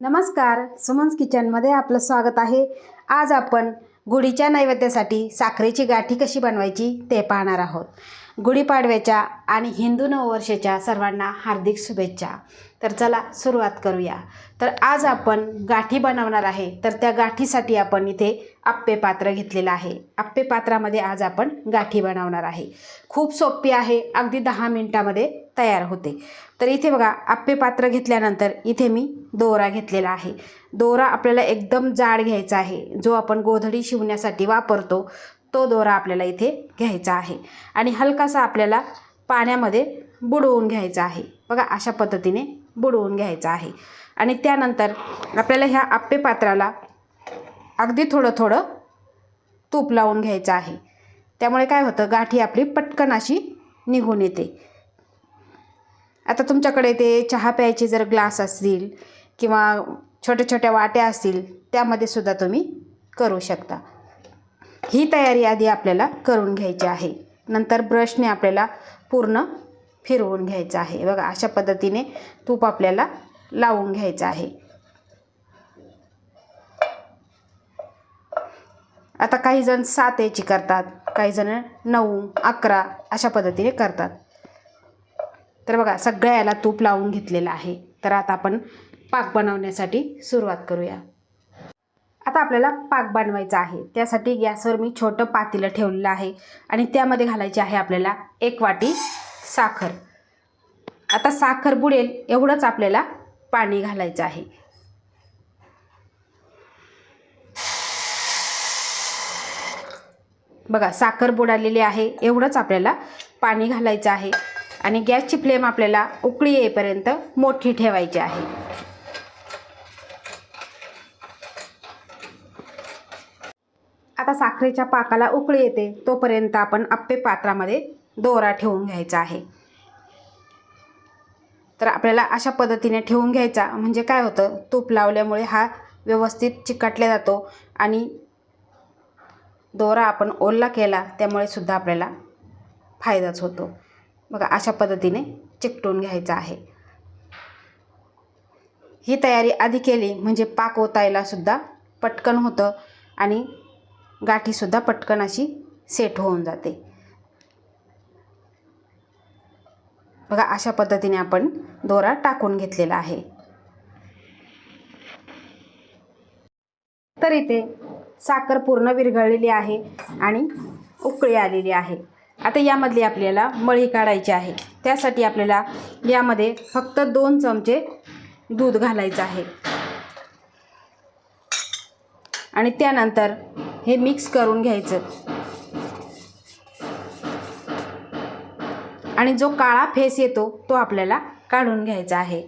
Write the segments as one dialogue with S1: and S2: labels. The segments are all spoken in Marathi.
S1: नमस्कार सुमन्स किचनमध्ये आपलं स्वागत आहे. आज आपण गुढीच्या नैवेद्यासाठी साखरेची गाठी कशी बनवायची ते पाहणार आहोत. गुढीपाडव्याच्या आणि हिंदू नववर्षाच्या सर्वांना हार्दिक शुभेच्छा. तर चला सुरुवात करूया. तर आज आपण गाठी बनवणार आहे. तर त्या गाठीसाठी आपण इथे आप्पे पात्र घेतलेलं आहे. आप्पे पात्रामध्ये आज आपण गाठी बनवणार आहे. खूप सोपी आहे. अगदी दहा मिनटामध्ये तयार होते. तर इथे बघा आप्पे पात्र घेतल्यानंतर इथे मी दोरा घेतलेला आहे. दोरा आपल्याला एकदम जाड घ्यायचा आहे. जो आपण गोधडी शिवण्यासाठी वापरतो तो दोरा आपल्याला इथे घ्यायचा आहे. आणि हलकासा आपल्याला पाण्यामध्ये बुडवून घ्यायचा आहे. बघा अशा पद्धतीने बुडवून घ्यायचा आहे. आणि त्यानंतर आपल्याला ह्या आप्पे पात्राला अगदी थोडं थोडं तूप लावून घ्यायचं आहे. त्यामुळे काय होतं गाठी आपली पटकन अशी निघून येते. आता तुमच्याकडे ते चहा प्यायचे जर ग्लास असतील किंवा छोट्या छोट्या वाट्या असतील त्यामध्ये सुद्धा तुम्ही करू शकता. ही तयारी आधी आपल्याला करून घ्यायची आहे. नंतर ब्रशने आपल्याला पूर्ण फिरवून घ्यायचं आहे. बघा अशा पद्धतीने तूप आपल्याला लावून घ्यायचं आहे. आता काही जण सात याची करतात काही जण नऊ अकरा अशा पद्धतीने करतात. तर बघा सगळ्या याला तूप लावून घेतलेलं आहे. तर आता आपण पाक बनवण्यासाठी सुरुवात करूया. आता आपल्याला पाक बनवायचा आहे. त्यासाठी गॅसवर मी छोटं पातेलं ठेवलेलं आहे आणि त्यामध्ये घालायची आहे आपल्याला एक वाटी साखर. आता साखर बुडेल एवढंच आपल्याला पाणी घालायचं आहे. बघा साखर बुडालेली आहे एवढंच आपल्याला पाणी घालायचं आहे. आणि गॅसची फ्लेम आपल्याला उकळी येईपर्यंत मोठी ठेवायची आहे. आता साखरेच्या पाकाला उकळी येते तोपर्यंत आपण अप्पे पात्रामध्ये दोरा ठेवून घ्यायचा आहे. तर आपल्याला अशा पद्धतीने ठेवून घ्यायचा म्हणजे काय होतं तूप लावल्यामुळे हा व्यवस्थित चिकटला जातो आणि दोरा आपण ओल्ला केला त्यामुळे सुद्धा आपल्याला फायदाच होतो. बघा अशा पद्धतीने चिकटून घ्यायचं आहे. ही तयारी आधी केली म्हणजे पाक ओतायला सुद्धा पटकन होतं आणि गाठीसुद्धा पटकन अशी सेट होऊन जाते. बघा अशा पद्धतीने आपण दोरा टाकून घेतलेला आहे. तर इथे साखर पूर्ण विरघळलेली आहे आणि उकळी आलेली आहे. आता यामधली आपल्याला मळी काढायची आहे. त्यासाठी आपल्याला यामध्ये फक्त दोन चमचे दूध घालायचं आहे. आणि त्यानंतर हे मिक्स करून घ्यायचं. आणि जो काळा फेस येतो तो आपल्याला काढून घ्यायचा आहे.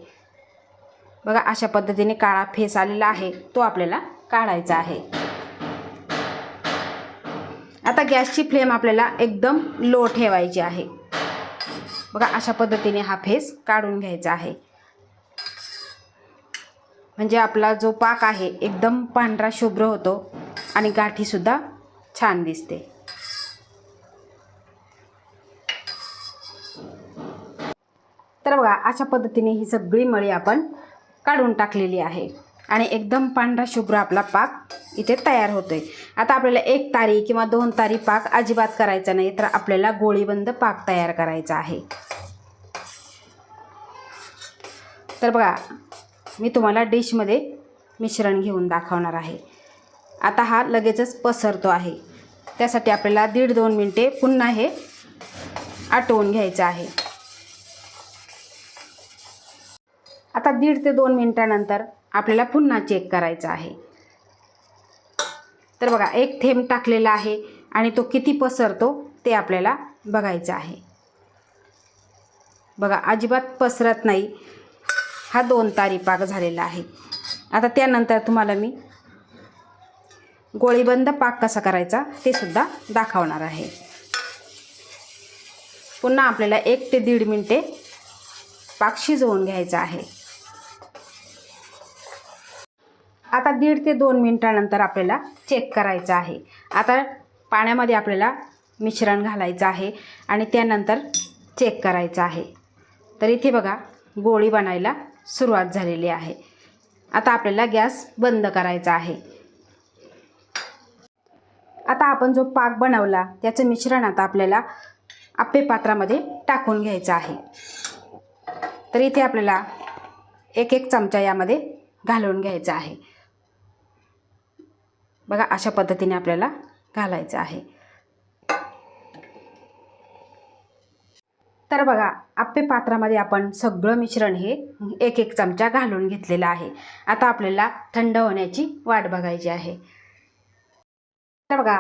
S1: बघा अशा पद्धतीने काळा फेस आलेला आहे तो आपल्याला काढायचा आहे. आता गॅसची फ्लेम आपल्याला एकदम लो ठेवायची आहे. बघा अशा पद्धतीने हा फेस काढून घ्यायचा आहे. म्हणजे आपला जो पाक आहे एकदम पांढरा शुभ्र होतो आणि गाठीसुद्धा छान दिसते. तर बघा अशा पद्धतीने ही सगळी मळी आपण काढून टाकलेली आहे. आणि एकदम पांढरा शुभ्र आपला पाक इथे तयार होतो आहे आता आपल्याला एक तारी किंवा दोन तारी पाक अजिबात करायचा नाही तर आपल्याला गोळीबंद पाक तयार करायचा आहे. तर बघा मी तुम्हाला डिशमध्ये मिश्रण घेऊन दाखवणार आहे. आता हा लगेचच पसरतो आहे. त्यासाठी आपल्याला दीड दोन मिनटे पुन्हा हे आटवून घ्यायचं आहे. आता दीड ते दोन मिनटानंतर आपल्याला पुन्हा चेक करायचं आहे. तर बघा एक थेंब टाकलेला आहे आणि तो किती पसरतो ते आपल्याला बघायचं आहे. बघा अजिबात पसरत नाही. हा दोन तारी पाक झालेला आहे. आता त्यानंतर तुम्हाला मी गोळीबंद पाक कसा करायचा ते सुद्धा दाखवणार आहे. पुन्हा आपल्याला एक ते दीड मिनटे पाक शिजवून घ्यायचा आहे. आता दीड ते दोन मिनटानंतर आपल्याला चेक करायचं आहे. आता पाण्यामध्ये आपल्याला मिश्रण घालायचं आहे आणि त्यानंतर चेक करायचं आहे. तर इथे बघा गोळी बनायला सुरुवात झालेली आहे. आता आपल्याला गॅस बंद करायचा आहे. आता आपण जो पाक बनवला त्याचं मिश्रण आता आपल्याला आप्पे पात्रामध्ये टाकून घ्यायचं आहे. तर इथे आपल्याला एक एक चमचा यामध्ये घालून घ्यायचा आहे. बघा अशा पद्धतीने आपल्याला घालायचं आहे. तर बघा आप्पे पात्रामध्ये आपण सगळं मिश्रण हे एक एक चमचा घालून घेतलेलं आहे. आता आपल्याला थंड होण्याची वाट बघायची आहे. तर बघा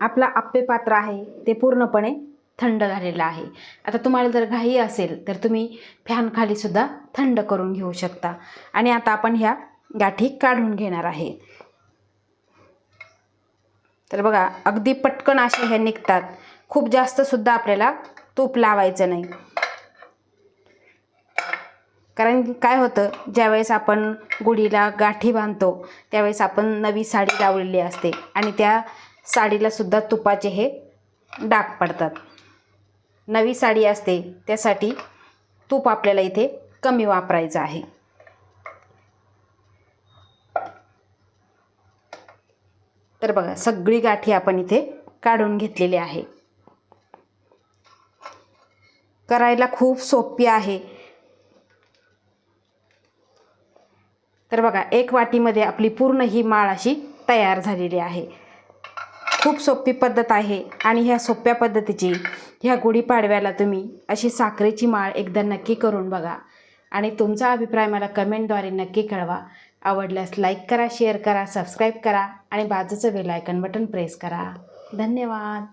S1: आपला आप्पे पात्र आहे ते पूर्णपणे थंड झालेलं आहे. आता तुम्हाला जर घाई असेल तर तुम्ही फॅनखालीसुद्धा थंड करून घेऊ शकता. आणि आता आपण ह्या गाठी काढून घेणार आहे. तर बघा अगदी पटकन असे हे निघतात. खूप जास्त सुद्धा आपल्याला तूप लावायचं नाही. कारण काय होतं ज्यावेळेस आपण गुढीला गाठी बांधतो त्यावेळेस आपण नवी साडी लावलेली असते आणि त्या साडीलासुद्धा तुपाचे हे डाग पडतात. नवी साडी असते त्यासाठी तूप आपल्याला इथे कमी वापरायचं आहे. तर बघा सगळी गाठी आपण इथे काढून घेतलेली आहे. करायला खूप सोपी आहे. तर बघा एक वाटीमध्ये आपली पूर्ण ही माळ अशी तयार झालेली आहे. खूप सोपी पद्धत आहे आणि ह्या सोप्या पद्धतीची ह्या गुढीपाडव्याला तुम्ही अशी साखरेची माळ एकदा नक्की करून बघा. आणि तुमचा अभिप्राय मला कमेंटद्वारे नक्की कळवा. आवडल्यास लाईक करा शेअर करा सबस्क्राईब करा आणि बाजूचं बेल आयकन बटन प्रेस करा. धन्यवाद.